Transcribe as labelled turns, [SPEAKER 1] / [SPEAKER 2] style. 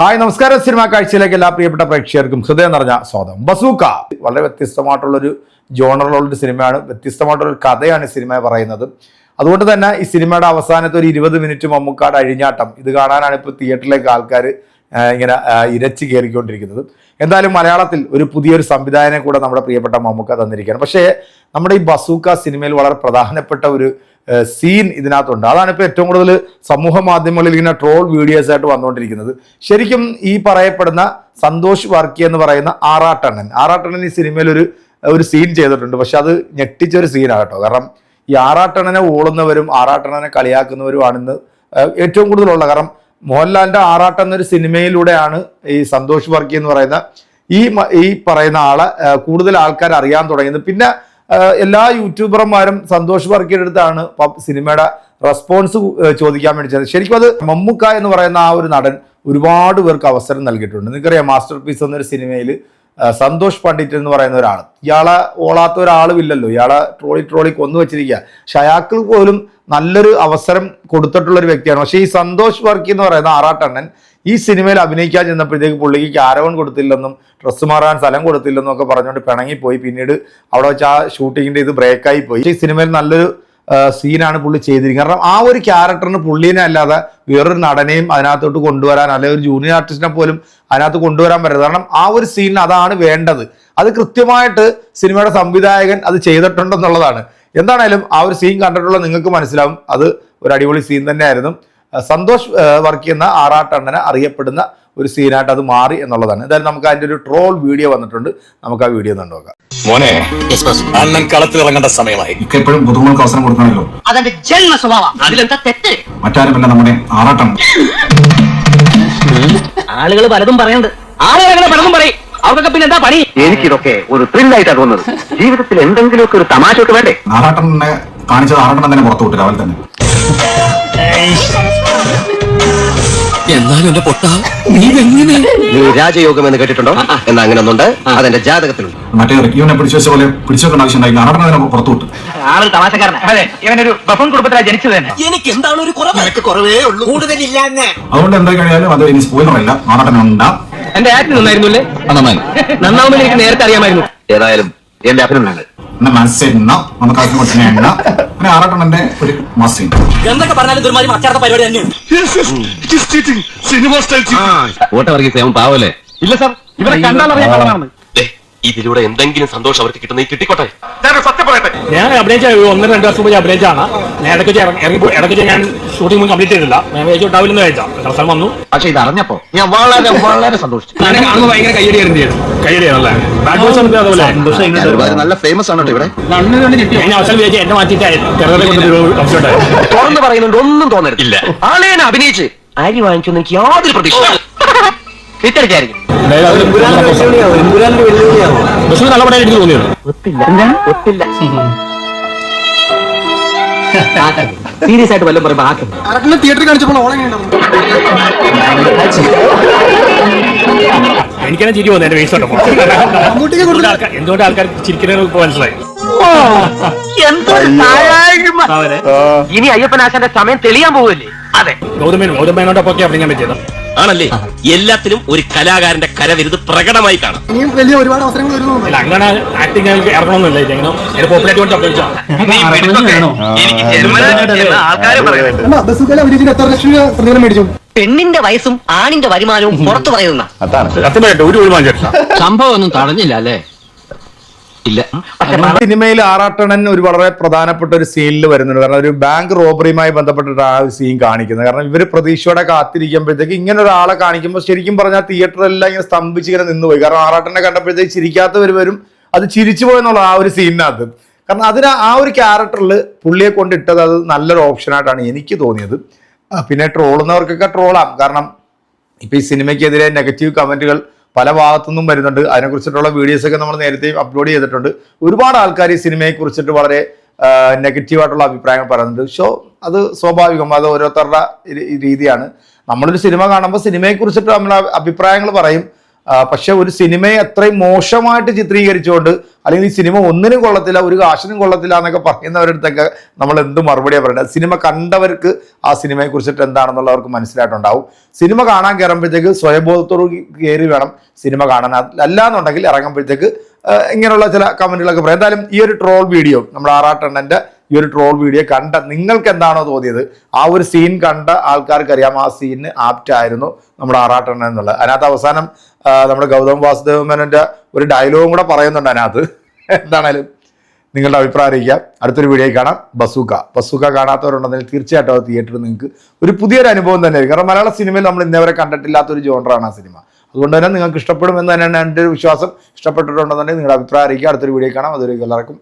[SPEAKER 1] Hi നമസ്കാരം. Cinema കാഴ്ചയിലേക്ക് എല്ലാ പ്രിയപ്പെട്ട പ്രേക്ഷകർക്കും ഹൃദയം നിറഞ്ഞ സ്വാഗതം. ബസൂക്ക. വളരെ വ്യത്യസ്തമായിട്ടുള്ളൊരു ജോണറുള്ളൊരു സിനിമയാണ്. വ്യത്യസ്തമായിട്ടുള്ളൊരു കഥയാണ് ഈ സിനിമ പറയുന്നത്. അതുകൊണ്ട് തന്നെ ഈ സിനിമയുടെ അവസാനത്തെ ഒരു ഇരുപത് മിനിറ്റ് മമ്മൂക്കാട് അഴിഞ്ഞാട്ടം ഇത് കാണാനാണ് ഇപ്പോൾ തിയേറ്ററിലേക്ക് ആൾക്കാർ ഇങ്ങനെ ഇരച്ച് കയറിക്കൊണ്ടിരിക്കുന്നത്. എന്തായാലും മലയാളത്തിൽ ഒരു പുതിയൊരു സംവിധായകനെ കൂടെ നമ്മുടെ പ്രിയപ്പെട്ട മമ്മൂക്ക തന്നിരിക്കുകയാണ്. പക്ഷേ നമ്മുടെ ഈ ബസൂക്ക സിനിമയിൽ വളരെ പ്രധാനപ്പെട്ട ഒരു സീൻ ഇതിനകത്തുണ്ട്. അതാണ് ഇപ്പോൾ ഏറ്റവും കൂടുതൽ സമൂഹ മാധ്യമങ്ങളിൽ ഇങ്ങനെ ട്രോൾ വീഡിയോസ് ആയിട്ട് വന്നുകൊണ്ടിരിക്കുന്നത്. ശരിക്കും ഈ പറയപ്പെടുന്ന സന്തോഷ് വർക്കി എന്ന് പറയുന്ന ആറാട്ടണ്ണൻ ആറാട്ടണ്ണൻ ഈ സിനിമയിൽ ഒരു ഒരു സീൻ ചെയ്തിട്ടുണ്ട്. പക്ഷെ അത് ഞെട്ടിച്ചൊരു സീനാണ് കേട്ടോ. കാരണം ഈ ആറാട്ടണ്ണനെ ഓളുന്നവരും ആറാട്ടണ്ണനെ കളിയാക്കുന്നവരുമാണ് ഇന്ന് ഏഹ് ഏറ്റവും കൂടുതലുള്ള. കാരണം മോഹൻലാലിന്റെ ആറാട്ടം എന്നൊരു സിനിമയിലൂടെയാണ് ഈ സന്തോഷ് വർക്കി എന്ന് പറയുന്ന ഈ ഈ പറയുന്ന ആളെ കൂടുതൽ ആൾക്കാർ അറിയാൻ തുടങ്ങിയത്. പിന്നെ എല്ലാ യൂട്യൂബർമാരും സന്തോഷ് വർക്കിയുടെ അടുത്താണ് സിനിമയുടെ റെസ്പോൺസ് ചോദിക്കാൻ വേണ്ടി ചെയ്തത് ശരിക്കും അത് മമ്മൂക്ക എന്ന് പറയുന്ന ആ ഒരു നടൻ ഒരുപാട് പേർക്ക് അവസരം നൽകിയിട്ടുണ്ട്. നിങ്ങൾക്കറിയാം മാസ്റ്റർ പീസ് എന്നൊരു സിനിമയിൽ സന്തോഷ് പണ്ഡിറ്റ് എന്ന് പറയുന്ന ഒരാൾ ഇയാളെ ഓളാത്ത ഒരാളും ഇല്ലല്ലോ ഇയാളെ ട്രോളി ട്രോളി കൊന്നു വെച്ചിരിക്കുക പക്ഷെ അയാൾക്ക് പോലും നല്ലൊരു അവസരം കൊടുത്തിട്ടുള്ള ഒരു വ്യക്തിയാണ്. പക്ഷേ ഈ സന്തോഷ് വർക്കി എന്ന് പറയുന്ന ആറാട്ടണ്ണൻ ഈ സിനിമയിൽ അഭിനയിക്കാൻ ചെന്നപ്പോഴത്തേക്ക് പുള്ളിക്ക് ക്യാരവൺ കൊടുത്തില്ലെന്നും ഡ്രസ്സ് മാറാൻ സ്ഥലം കൊടുത്തില്ലെന്നും ഒക്കെ പറഞ്ഞുകൊണ്ട് പിണങ്ങിപ്പോയി. പിന്നീട് അവിടെ വെച്ച് ആ ഷൂട്ടിങ്ങിന്റെ ഇത് ബ്രേക്കായി പോയി. ഈ സിനിമയിൽ നല്ലൊരു സീനാണ് പുള്ളി ചെയ്തിരിക്കുന്നത്. കാരണം ആ ഒരു ക്യാരക്ടറിന് പുള്ളീനെ അല്ലാതെ വേറൊരു നടനെയും അതിനകത്തോട്ട് കൊണ്ടുവരാൻ അല്ലെങ്കിൽ ഒരു ജൂനിയർ ആർട്ടിസ്റ്റിനെ പോലും അതിനകത്ത് കൊണ്ടുവരാൻ പറ്റരുത് കാരണം ആ ഒരു സീനിന് അതാണ് വേണ്ടത്. അത് കൃത്യമായിട്ട് സിനിമയുടെ സംവിധായകൻ അത് ചെയ്തിട്ടുണ്ടെന്നുള്ളതാണ്. എന്താണേലും ആ ഒരു സീൻ കണ്ടിട്ടുള്ള നിങ്ങൾക്ക് മനസ്സിലാവും. അത് ഒരു അടിപൊളി സീൻ തന്നെയായിരുന്നു. സന്തോഷ് വർക്ക് ചെയ്യുന്ന ആറാട്ടണ്ണനെ അറിയപ്പെടുന്ന ഒരു സീനായിട്ട് അത് മാറി എന്നുള്ളതാണ്. എന്തായാലും നമുക്ക് അതിന്റെ ഒരു ട്രോൾ വീഡിയോ വന്നിട്ടുണ്ട്. നമുക്ക് ആ വീഡിയോ ഒന്ന് നോക്കാം.
[SPEAKER 2] മോനെ അണ്ണൻ കളത്തിലിറങ്ങേണ്ട സമയമായി.
[SPEAKER 3] ഇക്ക എപ്പോഴും പുതുമുകൾക്ക് അവസരം കൊടുക്കണമല്ലോ.
[SPEAKER 4] അതെന്റെ ജന്മ സ്വഭാവം. അതിലെന്താ തെറ്റ്?
[SPEAKER 3] മറ്റാരുമല്ല നമ്മുടെ ആറാട്ടം.
[SPEAKER 4] ആളുകൾ പലതും പറയുന്നുണ്ട്. ആളുകൾ പലതും പറയും. അവർക്കൊക്കെ പിന്നെ എന്താ പണി?
[SPEAKER 5] എനിക്കിതൊക്കെ ഒരു ത്രില്ലായിട്ടാ തോന്നുന്നത്. ജീവിതത്തിൽ എന്തെങ്കിലുമൊക്കെ ഒരു തമാശ ഒക്കെ വേണ്ടേ
[SPEAKER 3] ആറാട്ടനെ കാണിച്ചത് ആറാട്ടൻ തന്നെ പുറത്തു വിട്ടു രാവിലെ തന്നെ.
[SPEAKER 2] എന്നാലും എന്റെ പൊട്ട നീ എങ്ങനെ
[SPEAKER 5] നീ രാജയോഗം എന്ന് കേട്ടിട്ടുണ്ടോ എന്നാ അങ്ങനെ ഒന്നുണ്ട് അതെന്റെ ജാതകത്തിലുണ്ട്.
[SPEAKER 3] മറ്റേ ഇവനെ പിടിച്ചു വെച്ച പോലെ പിടിച്ചു വെക്കേണ്ട ആവശ്യം ഉണ്ടായില്ല ആറാട്ടൻ തന്നെ പുറത്തു
[SPEAKER 4] ആൾ തമാശക്കാരനാ. അതെ ഇവനൊരു ബഫൺ കുടുംബത്തിലാണ് ജനിച്ചത് തന്നെ.
[SPEAKER 2] എനിക്ക് എന്താണ് ഒരു കുറവ്? നിനക്ക് കുറവേ ഉള്ളൂ. കൂടുതലില്ല
[SPEAKER 3] അതുകൊണ്ട് എന്തായി കഴിഞ്ഞാലും അത് ഇനി സ്പോയിലർ അല്ല. ആറാട്ടൻ ഉണ്ടാ.
[SPEAKER 4] എന്റെ ആക്ട് നന്നായിരുന്നുല്ലേ? നന്നാവുമ്പോൾ എനിക്ക് നേരത്തെ അറിയാമായിരുന്നു.
[SPEAKER 5] ഏതായാലും എന്റെ അഭിനന്ദനങ്ങൾ.
[SPEAKER 3] എന്നെ മനസ്സിലെണ്ണ നമുക്ക് ആദ്യം പിന്നെ ആറാട്ടണ്ണന്റെ ഒരു മസ്റ്റ്
[SPEAKER 2] എന്തൊക്കെ പറഞ്ഞാലും ദുർമാരി മച്ചാർത്ത പരിപാടി തന്നെയാണ്
[SPEAKER 5] വർഗീസ് അവൻ പാവല്ലേ?
[SPEAKER 4] ഇല്ല സാർ ഇവരെ കണ്ടാൽ അറിയാൻ
[SPEAKER 6] ഇതിലൂടെ എന്തെങ്കിലും സന്തോഷം അവർക്ക് കിട്ടുന്ന കിട്ടിക്കോട്ടെ?
[SPEAKER 7] ഞാൻ അഭിനയിച്ച ഒരു ഒന്നര രണ്ട് വർഷം പോയി അഭിനയിച്ചാണ് ഞാൻ ഇടയ്ക്ക് ഇടയ്ക്ക് ഞാൻ ഷൂട്ടിംഗ് കംപ്ലീറ്റ് ചെയ്തില്ല. ഞാൻ വിചാരിച്ചു ഉണ്ടാവില്ലെന്ന് വെച്ചാൽ അവസരം വന്നു.
[SPEAKER 5] പക്ഷേ ഇത് അറിഞ്ഞപ്പോ ഞാൻ വളരെ വളരെ സന്തോഷിച്ചു.
[SPEAKER 7] ഭയങ്കര
[SPEAKER 5] നല്ല ഫേമസ് ആണ് ഇവിടെ.
[SPEAKER 7] അവസരം വിചാരിച്ചു എന്നെ മാറ്റിയിട്ട്
[SPEAKER 5] തുറന്നു പറയുന്നുണ്ട് ഒന്നും തോന്നരുത്. ഇല്ല. ആളേനെ അഭിനയിച്ച്. അരി വാങ്ങിച്ചു എനിക്ക് യാതൊരു പ്രതീക്ഷ തിരിച്ചടിച്ചായിരിക്കും
[SPEAKER 7] ബസ് നല്ല പടം എനിക്ക് തോന്നിയത്.
[SPEAKER 5] ഒത്തില്ല ഒത്തില്ല സീരിയസ് ആയിട്ട് വല്ലതും പറയുമ്പോ ആക്കും.
[SPEAKER 7] എനിക്കാണ് ചിരി വന്നു എന്റെ വേസ്റ്റ് കണ്ടപ്പോൾ എന്തുകൊണ്ട് ആൾക്കാർ ചിരിക്കുന്ന മനസ്സിലായി.
[SPEAKER 4] ഇനി അയ്യപ്പനാശന്റെ സമയം തെളിയാൻ പോവില്ലേ? അതെ.
[SPEAKER 7] ഗൗതമേനോ ഗൗതമേനോടൊപ്പം ഒക്കെ അഭിനയിക്കാൻ പറ്റിയത്.
[SPEAKER 6] ആണല്ലേ? എല്ലാത്തിലും ഒരു കലാകാരന്റെ കരവിരുത് പ്രകടമായി കാണാം.
[SPEAKER 7] അല്ല അങ്ങനെ ആക്ടിങ് ഇറങ്ങണമെന്നില്ല ഇങ്ങനെ എന്റെ പോപ്പുലേറ്റ് കൊണ്ട് അഭിനയിച്ചാൽ
[SPEAKER 4] എനിക്ക് ലക്ഷം രൂപ പെണ്ണിന്റെ വയസ്സും ആണിന്റെ വരുമാനവും പുറത്തു പറയുന്ന
[SPEAKER 7] സത്യമായിട്ട് ഒരു
[SPEAKER 5] സംഭവം ഒന്നും തടഞ്ഞില്ല അല്ലേ? ഇല്ല.
[SPEAKER 1] സിനിമയിൽ ആറാട്ടണൻ ഒരു വളരെ പ്രധാനപ്പെട്ട ഒരു സീനിൽ വരുന്നുണ്ട്. കാരണം ഒരു ബാങ്ക് റോബറിയുമായി ബന്ധപ്പെട്ടിട്ട് ആ ഒരു സീൻ കാണിക്കുന്നത്. കാരണം ഇവർ പ്രതീക്ഷയോടെ കാത്തിരിക്കുമ്പോഴത്തേക്ക് ഇങ്ങനെ ഒരാളെ കാണിക്കുമ്പോൾ ശരിക്കും പറഞ്ഞാൽ തിയേറ്ററെല്ലാം ഇങ്ങനെ സ്തംഭിച്ച് ഇങ്ങനെ നിന്നുപോയി കാരണം ആറാട്ടനെ കണ്ടപ്പോഴത്തേക്ക് ചിരിക്കാത്തവർ വരും. അത് ചിരിച്ചു പോയെന്നുള്ള ആ ഒരു സീനിനകത്ത്. കാരണം അതിന് ആ ഒരു ക്യാരക്ടറിൽ പുള്ളിയെ കൊണ്ടിട്ടത് അത് നല്ലൊരു ഓപ്ഷനായിട്ടാണ് എനിക്ക് തോന്നിയത്. പിന്നെ ട്രോളുന്നവർക്കൊക്കെ ട്രോളാം. കാരണം ഇപ്പൊ ഈ സിനിമയ്ക്കെതിരെ നെഗറ്റീവ് കമന്റുകൾ പല ഭാഗത്തുനിന്നും വരുന്നുണ്ട്. അതിനെക്കുറിച്ചിട്ടുള്ള വീഡിയോസ് ഒക്കെ നമ്മൾ നേരത്തെ അപ്ലോഡ് ചെയ്തിട്ടുണ്ട്. ഒരുപാട് ആൾക്കാർ ഈ സിനിമയെ കുറിച്ചിട്ട് വളരെ നെഗറ്റീവ് ആയിട്ടുള്ള അഭിപ്രായങ്ങൾ പറയുന്നുണ്ട്. ഷോ അത് സ്വാഭാവികം. അത് ഓരോരുത്തരുടെ രീതിയാണ്. നമ്മളൊരു സിനിമ കാണുമ്പോൾ സിനിമയെ കുറിച്ചിട്ട് നമ്മൾ അഭിപ്രായങ്ങൾ പറയും. പക്ഷെ ഒരു സിനിമയെ അത്രയും മോശമായിട്ട് ചിത്രീകരിച്ചുകൊണ്ട് അല്ലെങ്കിൽ ഈ സിനിമ ഒന്നിനും കൊള്ളത്തില്ല ഒരു കാശിനും കൊള്ളത്തില്ല എന്നൊക്കെ പറയുന്നവരടുത്തൊക്കെ നമ്മൾ എന്ത് മറുപടിയാണ് പറയുന്നത് സിനിമ കണ്ടവർക്ക് ആ സിനിമയെ കുറിച്ചിട്ട് എന്താണെന്നുള്ളവർക്ക് മനസ്സിലായിട്ടുണ്ടാവും. സിനിമ കാണാൻ കയറുമ്പോഴത്തേക്ക് സ്വയബോധത്തോട് കയറി വേണം സിനിമ കാണാൻ. അല്ല എന്നുണ്ടെങ്കിൽ ഇറങ്ങുമ്പോഴത്തേക്ക് ഇങ്ങനെയുള്ള ചില കമന്റുകളൊക്കെ പറയാം. എന്തായാലും ഈ ഒരു ട്രോൾ വീഡിയോ നമ്മുടെ ആറാട്ടെണ്ണന്റെ ഈ ഒരു ട്രോൾ വീഡിയോ കണ്ട നിങ്ങൾക്ക് എന്താണോ തോന്നിയത്? ആ ഒരു സീൻ കണ്ട ആൾക്കാർക്ക് അറിയാം ആ സീന് ആപ്റ്റ് ആയിരുന്നു നമ്മുടെ ആറാട്ടെണ്ണൻ എന്നുള്ളത്. അതിനകത്ത് അവസാനം നമ്മുടെ ഗൗതം വാസുദേവ മേനോന്റെ ഒരു ഡയലോഗും കൂടെ പറയുന്നുണ്ട് അതിനകത്ത്. എന്താണേലും നിങ്ങളുടെ അഭിപ്രായം അറിയിക്കാം. അടുത്തൊരു വീഡിയോ കാണാം. ബസൂക്ക. ബസൂക്ക കാണാത്തവരുണ്ടെങ്കിൽ തീർച്ചയായിട്ടും അത് തിയേറ്ററിൽ നിങ്ങൾക്ക് ഒരു പുതിയൊരു അനുഭവം തന്നെയായിരിക്കും കാരണം മലയാള സിനിമയിൽ നമ്മൾ ഇന്നേവരെ കണ്ടിട്ടില്ലാത്ത ഒരു ജോണറാണ് ആ സിനിമ അതുകൊണ്ട് തന്നെ നിങ്ങൾക്ക് ഇഷ്ടപ്പെടും എന്ന് തന്നെയാണ് എന്റെ ഒരു വിശ്വാസം. ഇഷ്ടപ്പെട്ടിട്ടുണ്ടെന്നുണ്ടെങ്കിൽ നിങ്ങളുടെ അഭിപ്രായം അറിയിക്കുക അടുത്തൊരു വീഡിയോ കാണാം. അതൊരു എല്ലാവർക്കും